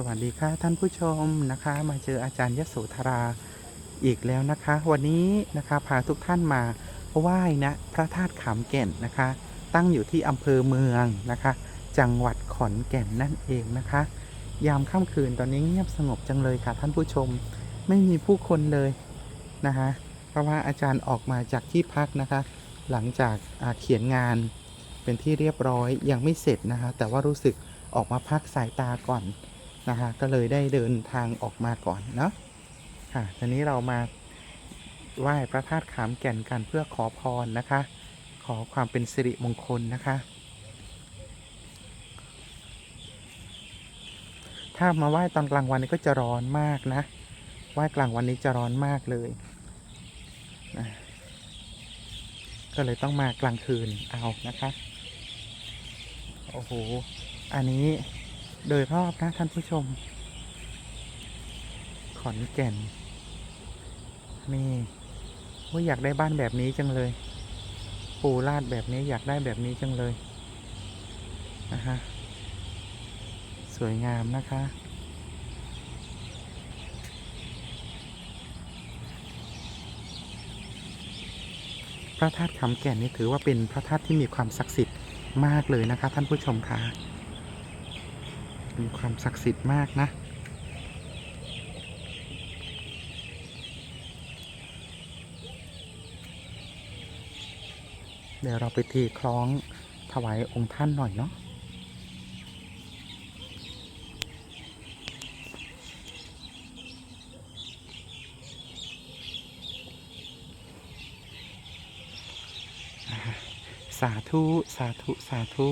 สวัสดีค่ะท่านผู้ชมนะคะ มาเจออาจารย์ยโสธราอีกแล้วนะคะ วันนี้นะคะพาทุกท่านมาไหว้นะพระธาตุขามแก่นนะคะ ตั้งอยู่ที่อำเภอเมืองนะคะ จังหวัดขอนแก่นนั่นเองนะคะ ยามค่ำคืนตอนนี้เงียบสงบจังเลยค่ะท่านผู้ชมไม่มีผู้คนเลยนะคะเพราะว่าอาจารย์ออกมาจากที่พักนะคะ หลังจากเขียนงานเป็นที่เรียบร้อยยังไม่เสร็จนะคะ แต่ว่ารู้สึกออกมาพักสายตาก่อน นะคะก็เลยได้เดินทางออกมาก่อนเนาะค่ะทีนี้เรามาไหว้พระธาตุขามแก่นกันเพื่อขอพรนะคะ ขอความเป็นสิริมงคลนะคะ ถ้ามาไหว้ตอนกลางวันนี้ก็จะร้อนมากนะไหว้กลางวันนี้จะร้อนมากเลยนะก็เลยต้องมากลางคืนเอานะคะ โอ้โห อันนี้ โดยรอบนะท่านผู้ชม ขอนแก่น นี่ว่าอยากได้บ้านแบบนี้จังเลย ปูลาดแบบนี้อยากได้แบบนี้จังเลยนะฮะสวยงามนะคะ พระธาตุคำแก่นนี่ถือว่าเป็นพระธาตุที่มีความศักดิ์สิทธิ์มากเลยนะคะ ท่านผู้ชมคะ มีความศักดิ์สิทธิ์มากนะ เดี๋ยวเราไปตีคล้องถวายองค์ท่านหน่อยเนาะสาธุ สาธุ สาธุ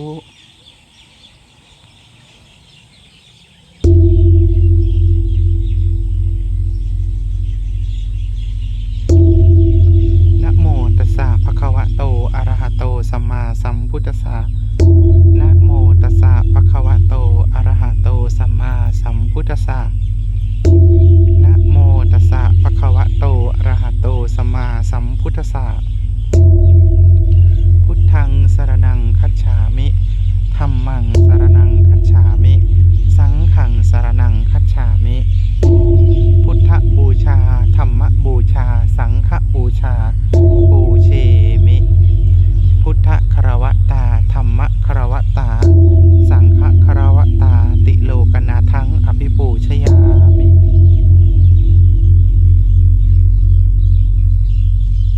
สัมพุทธศา